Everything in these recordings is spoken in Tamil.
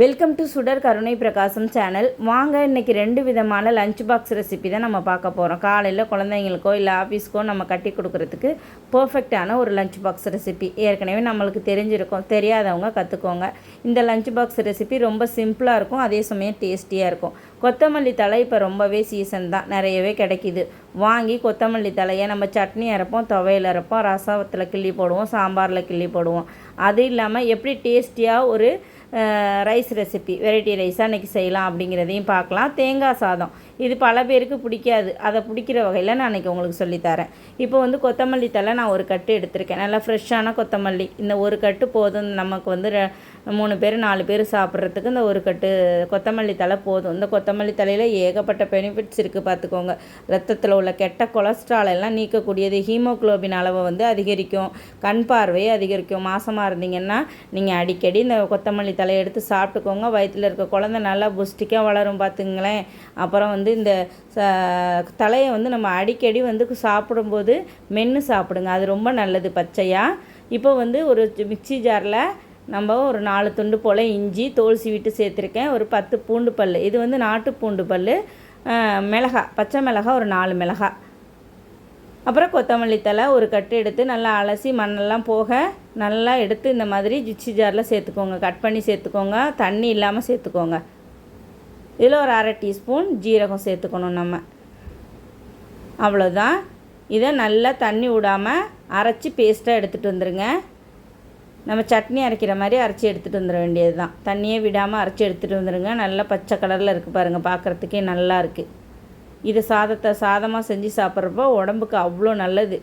வெல்கம் டு சுடர் கருணை பிரகாசம் சேனல் வாங்க இன்றைக்கி ரெண்டு விதமான லஞ்ச் பாக்ஸ் ரெசிபி தான் நம்ம பார்க்க போகிறோம் காலையில் குழந்தைங்களுக்கோ இல்லை ஆஃபீஸ்க்கோ நம்ம கட்டி கொடுக்குறதுக்கு பர்ஃபெக்டான ஒரு லஞ்ச் பாக்ஸ் ரெசிபி ஏற்கனவே நம்மளுக்கு தெரிஞ்சிருக்கும். தெரியாதவங்க கற்றுக்கோங்க இந்த லஞ்ச் பாக்ஸ் ரெசிபி ரொம்ப சிம்பிளாக இருக்கும். அதே சமயம் டேஸ்டியாக இருக்கும். கொத்தமல்லி தழை இப்போ ரொம்பவே சீசன் தான். நிறையவே கிடைக்கிது. வாங்கி கொத்தமல்லி தலையை நம்ம சட்னி அரைப்போம் துவையில் அரைப்போம் ரசத்தில் கிள்ளி போடுவோம் சாம்பாரில் கிள்ளி போடுவோம். அது இல்லாமல் எப்படி டேஸ்டியாக ஒரு ரைஸ் ரெசிபி வெரைட்டி ரைஸாக இன்றைக்கி செய்யலாம் அப்படிங்கிறதையும் பார்க்கலாம். தேங்காய் சாதம் இது பல பேருக்கு பிடிக்காது. அதை பிடிக்கிற வகையில் நான் இன்றைக்கி உங்களுக்கு சொல்லித்தரேன் இப்போ வந்து கொத்தமல்லி தலை நான் ஒரு கட்டு எடுத்திருக்கேன். நல்லா ஃப்ரெஷ்ஷான கொத்தமல்லி. இந்த ஒரு கட்டு போதும் நமக்கு வந்து மூணு பேர் நாலு பேர் சாப்பிட்றதுக்கு இந்த ஒரு கட்டு கொத்தமல்லி தலை போதும். இந்த கொத்தமல்லி தலையில் ஏகப்பட்ட பெனிஃபிட்ஸ் இருக்குது பார்த்துக்கோங்க ரத்தத்தில் உள்ள கெட்ட கொலஸ்ட்ரால் எல்லாம் நீக்கக்கூடியது. ஹீமோகுளோபின் அளவை வந்து அதிகரிக்கும். கண் பார்வையை அதிகரிக்கும். மாசமாக இருந்தீங்கன்னா நீங்கள் அடிக்கடி இந்த கொத்தமல்லி தலையை எடுத்து சாப்பிட்டுக்கோங்க. வயிற்றில் இருக்க குழந்தை நல்லா புஷ்டிக்காக வளரும் பார்த்துங்களேன் அப்புறம் வந்து இந்த ச- தலையை வந்து நம்ம அடிக்கடி வந்து சாப்பிடும்போது மென்று சாப்பிடுங்க. அது ரொம்ப நல்லது பச்சையாக இப்போ வந்து ஒரு மிக்சி ஜாரில் நம்ம ஒரு நாலு துண்டு போல் இஞ்சி தோல் சீவிட்டு சேர்த்துருக்கேன். ஒரு பத்து பூண்டு பல் இது வந்து நாட்டு பூண்டு பல் மிளகா பச்சை மிளகா ஒரு நாலு மிளகா. அப்புறம் கொத்தமல்லி தழை ஒரு கட்டு எடுத்து நல்லா அலசி மண்ணெல்லாம் போக நல்லா எடுத்து இந்த மாதிரி ஜிச்சி ஜாரில் சேர்த்துக்கோங்க. கட் பண்ணி சேர்த்துக்கோங்க. தண்ணி இல்லாமல் சேர்த்துக்கோங்க. இதில் ஒரு அரை டீஸ்பூன் ஜீரகம் சேர்த்துக்கணும் நம்ம. அவ்வளோதான் இதை நல்லா தண்ணி விடாமல் அரைச்சி பேஸ்ட்டாக எடுத்துகிட்டு வந்துடுங்க நம்ம சட்னி அரைக்கிற மாதிரி அரைச்சி எடுத்துகிட்டு வந்துட வேண்டியது தான் தண்ணியே விடாமல் அரைச்சி எடுத்துகிட்டு வந்துடுங்க நல்லா பச்சை கலரில் இருக்குது பாருங்கள் பார்க்குறதுக்கே நல்லா இருக்குது இது சாதத்தை சாதமாக செஞ்சு சாப்பிட்றப்போ உடம்புக்கு அவ்வளோ நல்லது.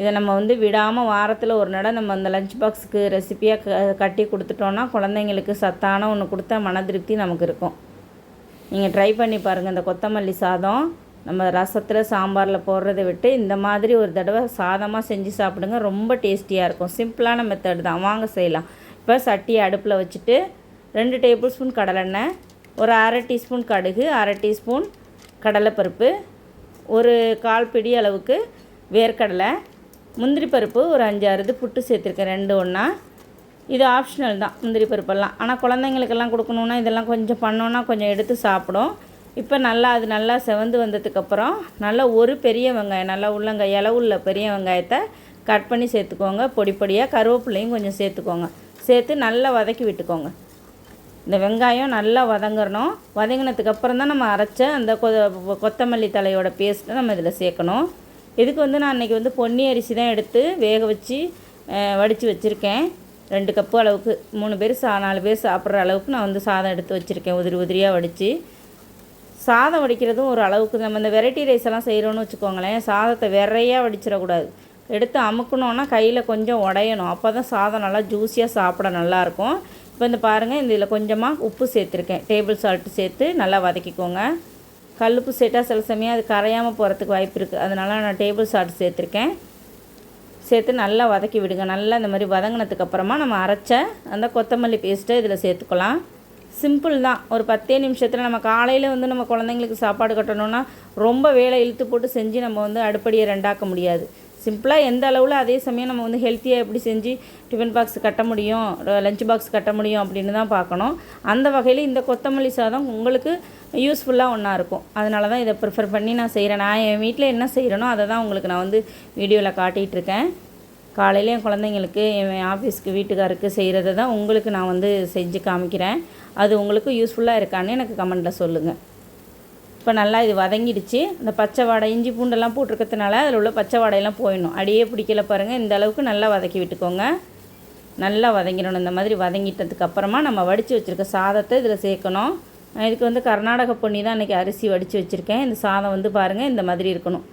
இதை நம்ம வந்து விடாமல் வாரத்தில் ஒரு நட நம்ம அந்த லஞ்ச் பாக்ஸுக்கு ரெசிப்பியாக க கட்டி கொடுத்துட்டோன்னா குழந்தைங்களுக்கு சத்தான ஒன்று கொடுத்தா மன திருப்தி நமக்கு இருக்கும். நீங்கள் ட்ரை பண்ணி பாருங்கள் இந்த கொத்தமல்லி சாதம் நம்ம ரசத்தில் சாம்பாரில் போடுறதை விட்டு இந்த மாதிரி ஒரு தடவை சாதமாக செஞ்சு சாப்பிடுங்க. ரொம்ப டேஸ்டியாக இருக்கும். சிம்பிளான மெத்தட் தான். வாங்க செய்யலாம். இப்போ சட்டியை அடுப்பில் வச்சுட்டு ரெண்டு டேபிள் ஸ்பூன் கடலெண்ணெய் ஒரு அரை டீஸ்பூன் கடுகு அரை டீஸ்பூன் கடலைப்பருப்பு ஒரு கால் பிடி அளவுக்கு வேர்க்கடலை முந்திரி பருப்பு ஒரு அஞ்சாறு புட்டு சேர்த்துருக்கேன். ரெண்டு ஒன்றா இது ஆப்ஷனல் தான் முந்திரி பருப்பெல்லாம். ஆனால் குழந்தைங்களுக்கெல்லாம் கொடுக்கணுன்னா இதெல்லாம் கொஞ்சம் பண்ணோன்னா கொஞ்சம் எடுத்து சாப்பிடும். இப்போ நல்லா அது நல்லா செவந்து வந்ததுக்கப்புறம் நல்லா ஒரு பெரிய வெங்காயம் நல்லா உள்ளங்க உள்ள பெரிய வெங்காயத்தை கட் பண்ணி சேர்த்துக்கோங்க. பொடி பொடியாக கருவேப்பிலையும் கொஞ்சம் சேர்த்துக்கோங்க. சேர்த்து நல்லா வதக்கி விட்டுக்கோங்க. இந்த வெங்காயம் நல்லா வதங்கணும். வதங்கினதுக்கப்புறம் தான் நம்ம அரைச்ச அந்த கொ கொத்தமல்லி தலையோட பேஸ்ட்டை நம்ம இதில் சேர்க்கணும். இதுக்கு வந்து நான் அன்றைக்கி வந்து பொன்னி அரிசி தான் எடுத்து வேக வச்சு வடித்து வச்சுருக்கேன். ரெண்டு கப்பு அளவுக்கு மூணு பேர் சா நாலு பேர் சாப்பிட்ற அளவுக்கு நான் வந்து சாதம் எடுத்து வச்சுருக்கேன். உதிரி உதிரியாக வடித்து சாதம் வடிக்கிறதும் ஒரு அளவுக்கு நம்ம இந்த வெரைட்டி ரைஸ் எல்லாம் செய்கிறோன்னு வச்சுக்கோங்களேன் சாதத்தை வெறையாக வடிச்சிடக்கூடாது. எடுத்து அமுக்கணுன்னா கையில் கொஞ்சம் உடையணும். அப்போ தான் சாதம் நல்லா ஜூஸியாக சாப்பிட நல்லாயிருக்கும். இப்போ இந்த பாருங்கள் இந்த இதில் கொஞ்சமாக உப்பு சேர்த்துருக்கேன். டேபிள் சால்ட்டு சேர்த்து நல்லா வதக்கிக்கோங்க. கல்லுப்பு சேர்த்தா சில சமயம் அது கரையாமல் போகிறதுக்கு வாய்ப்பு இருக்குது அதனால் நான் டேபிள் சால்ட் சேர்த்துருக்கேன். சேர்த்து நல்லா வதக்கி விடுங்க. நல்லா இந்த மாதிரி வதங்கினதுக்கப்புறமா நம்ம அரைச்ச அந்த கொத்தமல்லி பேஸ்ட்டை இதில் சேர்த்துக்கலாம். சிம்பிள் தான். ஒரு பத்தே நிமிஷத்தில் நம்ம காலையில் வந்து நம்ம குழந்தைங்களுக்கு சாப்பாடு கட்டணும்னா ரொம்ப வேலை இழுத்து போட்டு செஞ்சு நம்ம வந்து அடுப்படியை ரெண்டாக்க முடியாது. சிம்பிளாக எந்த அளவில் அதே சமயம் நம்ம வந்து ஹெல்த்தியாக எப்படி செஞ்சு டிஃபன் பாக்ஸ் கட்ட முடியும் லஞ்ச் பாக்ஸ் கட்ட முடியும் அப்படின்னு தான் பார்க்கணும். அந்த வகையில் இந்த கொத்தமல்லி சாதம் உங்களுக்கு யூஸ்ஃபுல்லாக ஒன்றா இருக்கும். அதனால தான் இதை ப்ரிஃபர் பண்ணி நான் செய்கிறேன் நான் என் வீட்டில் என்ன செய்கிறேனோ அதை தான் உங்களுக்கு நான் வந்து வீடியோவில் காட்டிகிட்ருக்கேன் காலையில் என் குழந்தைங்களுக்கு என் ஆஃபீஸ்க்கு வீட்டுக்காருக்கு செய்கிறத தான் உங்களுக்கு நான் வந்து செஞ்சு காமிக்கிறேன். அது உங்களுக்கு யூஸ்ஃபுல்லாக இருக்கான்னு எனக்கு கமெண்ட்டில் சொல்லுங்கள் இப்போ நல்லா இது வதங்கிடுச்சு. இந்த பச்சை வாடை இஞ்சி பூண்டெல்லாம் போட்டிருக்கிறதுனால அதில் உள்ள பச்சை வாடையெல்லாம் போயிடணும். அடியே பிடிக்கல பாருங்கள் இந்த அளவுக்கு நல்லா வதக்கி விட்டுக்கோங்க. நல்லா வதங்கிடணும். இந்த மாதிரி வதங்கிட்டதுக்கப்புறமா நம்ம வடித்து வச்சுருக்க சாதத்தை இதில் சேர்க்கணும். இதுக்கு வந்து கர்நாடக பொன்னி தான் இன்றைக்கி அரிசி வடித்து வச்சுருக்கேன். இந்த சாதம் வந்து பாருங்கள் இந்த மாதிரி இருக்கணும்.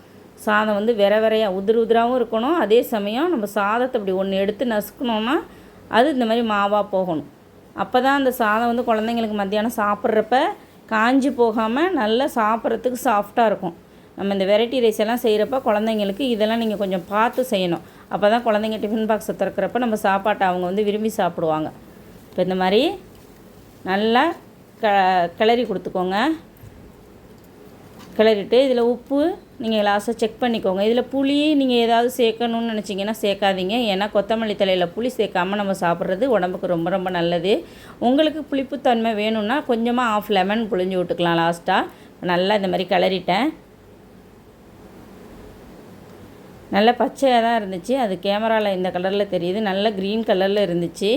சாதம் வந்து வெற விரையாக உதிர் உதிராகவும் இருக்கணும். அதே சமயம் நம்ம சாதத்தை அப்படி ஒன்று எடுத்து நசுக்கணும்னா அது இந்த மாதிரி மாவாக போகணும். அப்போ தான் அந்த சாதம் வந்து குழந்தைங்களுக்கு மத்தியானம் சாப்பிட்றப்ப காஞ்சி போகாமல் நல்லா சாப்பிட்றதுக்கு சாஃப்டாக இருக்கும். நம்ம இந்த வெரைட்டி ரைஸ் எல்லாம் செய்கிறப்ப குழந்தைங்களுக்கு இதெல்லாம் நீங்கள் கொஞ்சம் பார்த்து செய்யணும். அப்போ தான் குழந்தைங்க டிஃபன் பாக்ஸை திறக்கிறப்ப நம்ம சாப்பாட்டை அவங்க வந்து விரும்பி சாப்பிடுவாங்க. இப்போ இந்த மாதிரி நல்லா க கிளறி கொடுத்துக்கோங்க. கிளறிட்டு இதில் உப்பு நீங்கள் லாஸ்ட்டாக செக் பண்ணிக்கோங்க. இதில் புளி நீங்கள் ஏதாவது சேர்க்கணும்னு நினச்சிங்கன்னா சேர்க்காதீங்க. ஏன்னா கொத்தமல்லி தலையில் புளி சேர்க்காம நம்ம சாப்பிட்றது உடம்புக்கு ரொம்ப ரொம்ப நல்லது. உங்களுக்கு புளிப்புத்தன்மை வேணும்னா கொஞ்சமாக ஆஃப் லெமன் புளிஞ்சு விட்டுக்கலாம் லாஸ்ட்டாக நல்லா இந்த மாதிரி கிளறிட்டேன். நல்லா பச்சையாக தான் இருந்துச்சு. அது கேமராவில் இந்த கலரில் தெரியுது. நல்ல க்ரீன் கலரில் இருந்துச்சு.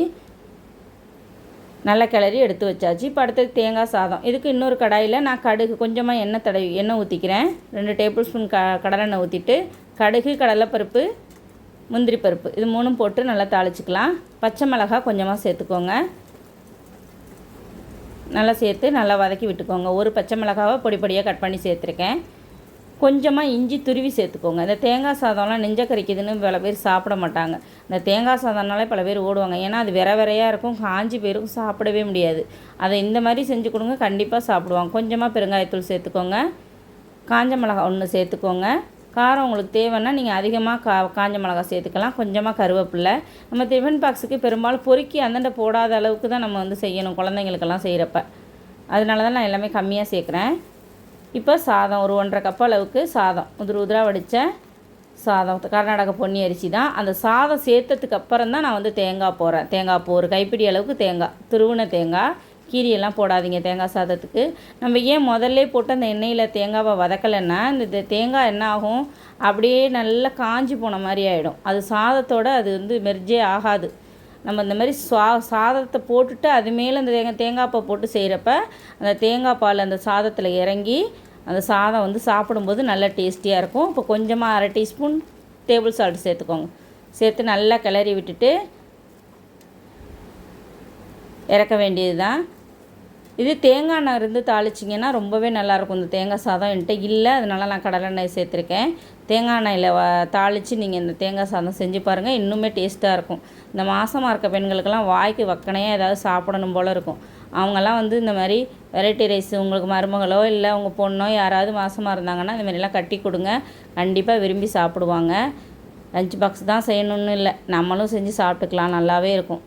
நல்ல கிளறி எடுத்து வச்சாச்சு. இப்போ அடுத்தது தேங்காய் சாதம். இதுக்கு இன்னொரு கடாயில் நான் கடுகு கொஞ்சமாக எண்ணெய் தடவி எண்ணெய் ஊற்றிக்கிறேன் ரெண்டு டேபிள் ஸ்பூன் க கடலெண்ணெய் ஊற்றிட்டு கடுகு கடலைப்பருப்பு முந்திரி பருப்பு இது மூணும் போட்டு நல்லா தாளிச்சிக்கலாம். பச்சை மிளகா கொஞ்சமாக சேர்த்துக்கோங்க. நல்லா சேர்த்து நல்லா வதக்கி விட்டுக்கோங்க. ஒரு பச்சை மிளகாவை பொடி பொடியாக கட் பண்ணி சேர்த்துருக்கேன். கொஞ்சமாக இஞ்சி துருவி சேர்த்துக்கோங்க. இந்த தேங்காய் சாதம்லாம் நெஞ்ச கறிக்குதுன்னு பல பேர் சாப்பிட மாட்டாங்க. இந்த தேங்காய் சாதம்னாலே பல பேர் ஓடுவாங்க. ஏன்னா அது விர விரையாக இருக்கும். காஞ்சி போயிருக்கும். சாப்பிடவே முடியாது. அதை இந்த மாதிரி செஞ்சு கொடுங்க. கண்டிப்பாக சாப்பிடுவாங்க. கொஞ்சமாக பெருங்காயத்தூள் சேர்த்துக்கோங்க. காஞ்ச மிளகா ஒன்று சேர்த்துக்கோங்க. காரம் உங்களுக்கு தேவைன்னா நீங்கள் அதிகமாக கா காஞ்ச மிளகா சேர்த்துக்கலாம். கொஞ்சமாக கருவேப்பில்லை நம்ம டிஃபன் பாக்ஸுக்கு பெரும்பாலும் பொறுக்கி அந்தண்ட போடாத அளவுக்கு தான் நம்ம வந்து செய்யணும். குழந்தைங்களுக்கெல்லாம் செய்கிறப்ப அதனால தான் நான் எல்லாமே கம்மியாக சேர்க்குறேன். இப்போ சாதம் ஒரு ஒன்றரை கப் அளவுக்கு சாதம். உதிர உதிராக வடித்த சாதம். கர்நாடக பொன்னி அரிசி தான். அந்த சாதம் சேர்த்ததுக்கு அப்புறம் தான் நான் வந்து தேங்காய் போடுறேன் தேங்காய் போ ஒரு கைப்பிடி அளவுக்கு தேங்காய். துருவின தேங்காய். கீரியெல்லாம் போடாதீங்க தேங்காய் சாதத்துக்கு. நம்ம ஏன் முதல்ல போட்டு அந்த எண்ணெயில் தேங்காவை வதக்கலைன்னா இந்த தேங்காய் என்ன ஆகும்? அப்படியே நல்லா காஞ்சி போன மாதிரி ஆகிடும் அது சாதத்தோடு அது வந்து மெர்ஜே ஆகாது. நம்ம இந்த மாதிரி சா சாதத்தை போட்டுட்டு அது மேலே அந்த தேங்காய் தேங்காய் பால் போட்டு செய்கிறப்ப அந்த தேங்காய் பால் அந்த சாதத்தில் இறங்கி அந்த சாதம் வந்து சாப்பிடும்போது நல்லா டேஸ்டியாக இருக்கும். இப்போ கொஞ்சமாக அரை டீஸ்பூன் டேபிள் சால்ட் சேர்த்துக்கோங்க. சேர்த்து நல்லா கிளறி விட்டுட்டு இறக்க வேண்டியது தான் இது தேங்காய் எண்ணெய் இருந்து தாளிச்சிங்கன்னா ரொம்பவே நல்லாயிருக்கும் இந்த தேங்காய் சாதம். என்கிட்ட இல்லை அதனால நான் கடலெண்ணெய் சேர்த்துருக்கேன். தேங்காய் எண்ணெயில் வ தாளித்து நீங்கள் இந்த தேங்காய் சாதம் செஞ்சு பாருங்கள் இன்னுமே டேஸ்ட்டாக இருக்கும். இந்த மாதமாக இருக்க பெண்களுக்கெல்லாம் வாய்க்கு வக்கனையாக ஏதாவது சாப்பிடணும் போல் இருக்கும். அவங்கெல்லாம் வந்து இந்த மாதிரி வெரைட்டி ரைஸ் உங்களுக்கு மருமகளோ இல்லை உங்கள் பொண்ணோ யாராவது மாதமாக இருந்தாங்கன்னா இந்த மாதிரிலாம் கட்டி கொடுங்க. கண்டிப்பாக விரும்பி சாப்பிடுவாங்க. லஞ்ச் பாக்ஸ் தான் செய்யணுன்னு இல்லை. நம்மளும் செஞ்சு சாப்பிட்டுக்கலாம். நல்லாவே இருக்கும்.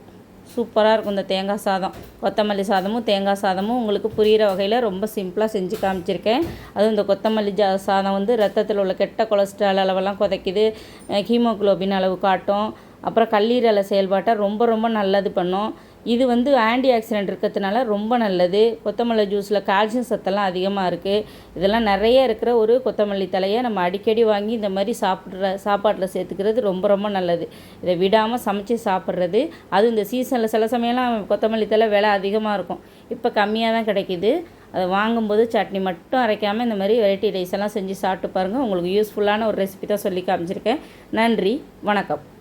சூப்பராக இருக்கும் இந்த தேங்காய் சாதம். கொத்தமல்லி சாதமும் தேங்காய் சாதமும் உங்களுக்கு புரிகிற வகையில் ரொம்ப சிம்பிளாக செஞ்சு காமிச்சிருக்கேன். அதுவும் இந்த கொத்தமல்லி ஜா சாதம் வந்து ரத்தத்தில் உள்ள கெட்ட கொலஸ்ட்ரால் அளவெல்லாம் குதைக்குது. ஹீமோக்ளோபின் அளவு காட்டும். அப்புறம் கல்லீரலை செயல்பாட்டை ரொம்ப ரொம்ப நல்லது பண்ணும். இது வந்து ஆன்டி ஆக்சிடென்ட் இருக்கிறதுனால ரொம்ப நல்லது. கொத்தமல்லி ஜூஸில் கால்சியம் சத்தெல்லாம் அதிகமாக இருக்குது இதெல்லாம் நிறைய இருக்கிற ஒரு கொத்தமல்லி தலையை நம்ம அடிக்கடி வாங்கி இந்த மாதிரி சாப்பிட்ற சாப்பாட்டில் சேர்த்துக்கிறது ரொம்ப ரொம்ப நல்லது. இதை விடாமல் சமைச்சு சாப்பிட்றது. அது இந்த சீசனில் சில சமயம்லாம் கொத்தமல்லி தலை விலை அதிகமாக இருக்கும். இப்போ கம்மியாக தான் கிடைக்கிது. அதை வாங்கும்போது சட்னி மட்டும் அரைக்காமல் இந்த மாதிரி வெரைட்டி ரைஸ் எல்லாம் செஞ்சு சாப்பிட்டு பாருங்கள் உங்களுக்கு யூஸ்ஃபுல்லான ஒரு ரெசிபி தான் சொல்லி காமிச்சிருக்கேன். நன்றி. வணக்கம்.